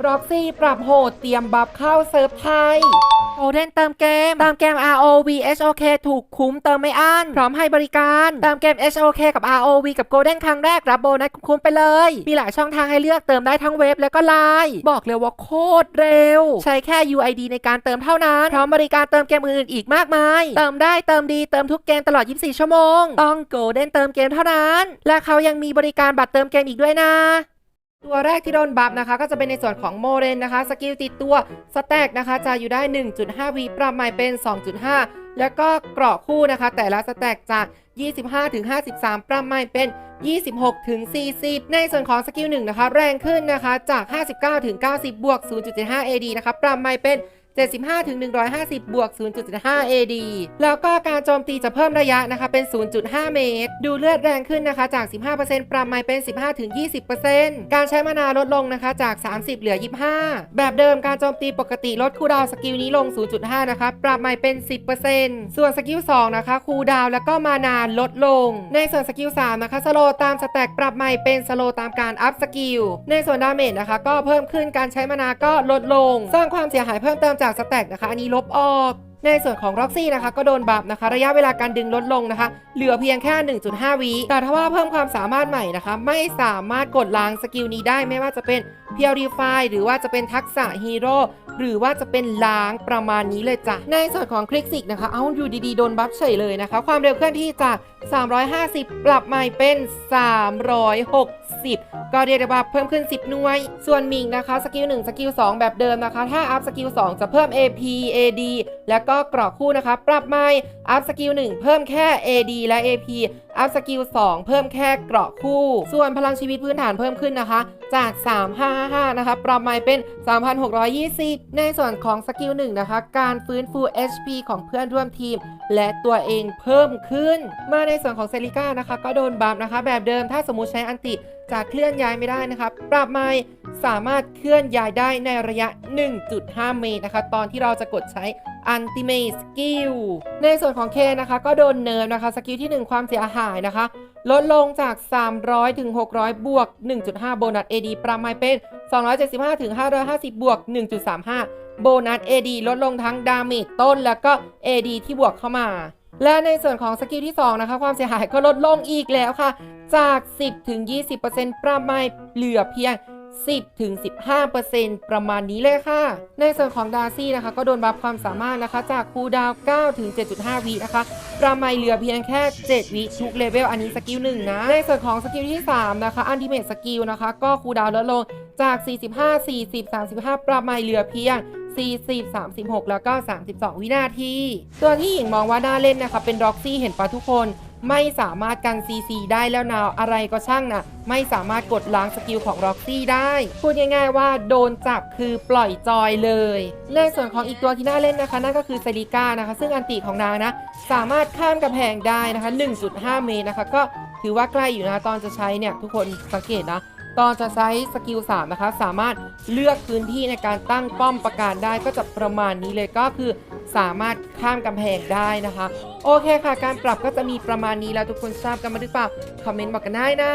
บร็อกซี่ปรับโหดเตรียมบัฟเข้าเซิร์ฟไทยโอเดนเติมเกม เติมเกม ROV HOK ถูกคุ้มเติมไม่อั้นพร้อมให้บริการ เติมเกม HOK กับ ROV กับ Golden ครั้งแรก รับโบนัสคุ้มไปเลย มีหลายช่องทางให้เลือกเติมได้ทั้งเว็บและก็ไลน์บอกเลยว่าโคตรเร็ว ใช้แค่ UID ในการเติมเท่านั้น พร้อมบริการเติมเกมอื่นๆอีกมากมาย เติมได้เติมดีเติมทุกเกมตลอด 24 ชั่วโมง ต้อง Golden เติมเกมเท่านั้น และเขายังมีบริการบัตรเติมเกมอีกด้วยนะ ตัวแรกที่โดนบัฟนะคะ ก็จะเป็นในส่วนของโมเรนนะคะสกิลติดตัวสแต็กนะคะ จะอยู่ได้ 1.5วีปรับใหม่เป็น 2.5 แล้วก็เกราะคู่นะคะ แต่ละสแต็กจาก 25 ถึง 53 ปรับใหม่เป็น 26 ถึง 40 ในส่วนของสกิล1นะคะ แรงขึ้นนะคะ จาก 59 ถึง 90 บวก 0.75 AD นะคะ ปรับใหม่เป็น 75ถึง150 บวก 0.5 AD แล้วก็การโจมตีจะเพิ่มระยะนะคะเป็น 0.5 เมตร ดูเลือดแรงขึ้นนะคะจาก 15%ปรับใหม่เป็น 15ถึง20%การใช้มานาลดลงนะคะจาก 30 เหลือ 25 แบบเดิมการโจมตีปกติลดคูดาวสกิลนี้ลง 0.5 นะคะปรับใหม่เป็น 10%ส่วนสกิล 2 นะคะคูดาวแล้วก็มานาลดลง ในส่วนสกิล 3 นะคะสโลตามสแต็กปรับใหม่เป็นสโลตามการอัพสกิลในส่วนดาเมจนะคะก็เพิ่มขึ้นการใช้มานาก็ลดลง สร้างความเสียหายเพิ่มเติมจากสแต็กนะคะ อันนี้ลบออก ในส่วนของ Roxy นะคะ ก็โดนบัฟนะคะ ระยะเวลาการดึงลดลงนะคะ เหลือเพียงแค่ 1.5วิแต่ถ้าว่าเพิ่มความสามารถใหม่นะคะ ไม่สามารถกดล้างสกิลนี้ได้ไม่ว่าจะเป็น Purify หรือว่าจะเป็นทักษะฮีโร่หรือว่าจะเป็นล้างประมาณนี้เลยจ้ะ ในส่วนของคลิกซิกนะคะ เอาอยู่ดีๆ โดนบัฟเฉยเลยนะคะ ความเร็วเคลื่อนที่จาก 350 ปรับใหม่เป็น 360 ก็เรียกได้ว่าเพิ่มขึ้น 10 หน่วย ส่วนมิงนะคะ สกิล 1 สกิล 2 แบบเดิมนะคะ ถ้าอัพสกิล 2 จะเพิ่ม AP AD และก็กรอกคู่นะคะ ปรับใหม่ อัพสกิล 1 เพิ่มแค่ AD และ AP อัพสกิล2เพิ่มแค่เกราะคู่ ส่วนพลังชีวิตพื้นฐานเพิ่มขึ้นนะคะ จาก 355 นะคะ ปรับใหม่เป็น 3,620 ในส่วนของสกิล1นะคะ การฟื้นฟู HP ของเพื่อนร่วมทีม และตัวเองเพิ่มขึ้น มาในส่วนของเซริก้านะคะ ก็โดนบัฟนะคะ แบบเดิมถ้าสมมุติใช้อันติ จะเคลื่อนย้ายไม่ได้นะคะปรับใหม่สามารถเคลื่อนย้ายได้ในระยะ 1.5 เมตรนะคะ ตอนที่เราจะกดใช้ Ultimate Skill ในส่วนของเคนะคะ ก็โดนเนิร์ฟนะคะ สกิลที่ 1 ความเสียหายนะคะ ลดลงจาก 300 ถึง 600 บวก 1.5 โบนัส AD ปรับใหม่เป็น 275 ถึง 550 บวก 1.35 โบนัส AD ลดลงทั้งดาเมจต้นแล้วก็ AD ที่บวกเข้ามา และในส่วนของสกิลที่2นะคะความเสียหายก็ลดลงอีกแล้วค่ะ จาก 10ถึง20%ปรับใหม่เหลือเพียง 10ถึง15%ประมาณนี้เลยค่ะ ในส่วนของดาร์ซี่นะคะ ก็โดนบัฟความสามารถนะคะจากคูดาว9ถึง7.5วินะคะประมาณเหลือเพียงแค่ 7 วิทุกเลเวลอันนี้สกิล1นะ ในส่วนของสกิลที่ 3 นะคะอันติเม e สกิลนะคะ ก็คูดาวลดลงจาก 45 40 35 ประมาณเหลือเพียง 40 36 แล้วก็ 32 วินาที ตัวที่หญิงมองว่าน่าเล่นนะคะเป็นร็อกซี่เห็นปะทุกคนไม่สามารถกัน CC ได้แล้วนาวอะไรก็ช่างนะไม่สามารถกดล้างสกิลของร็อกซี่ได้ พูดง่ายๆว่าโดนจับคือปล่อยจอยเลยในส่วนของอีกตัวที่น่าเล่นนะคะ นั่นก็คือเซริก้านะคะ ซึ่งอันติของนางนะ สามารถข้ามกำแพงได้นะคะ 1.5 เมตรนะคะ ก็ถือว่าใกล้อยู่นะตอนจะใช้เนี่ย ทุกคนสังเกตนะ ตอนจะใช้สกิล3นะคะ สามารถเลือกพื้นที่ในการตั้งป้อมประการได้ก็จะประมาณนี้เลยก็คือสามารถข้ามกำแพงได้นะคะ โอเคค่ะ การปรับก็จะมีประมาณนี้แล้วทุกคนทราบกันมาหรือเปล่า คอมเมนต์บอกกันได้นะ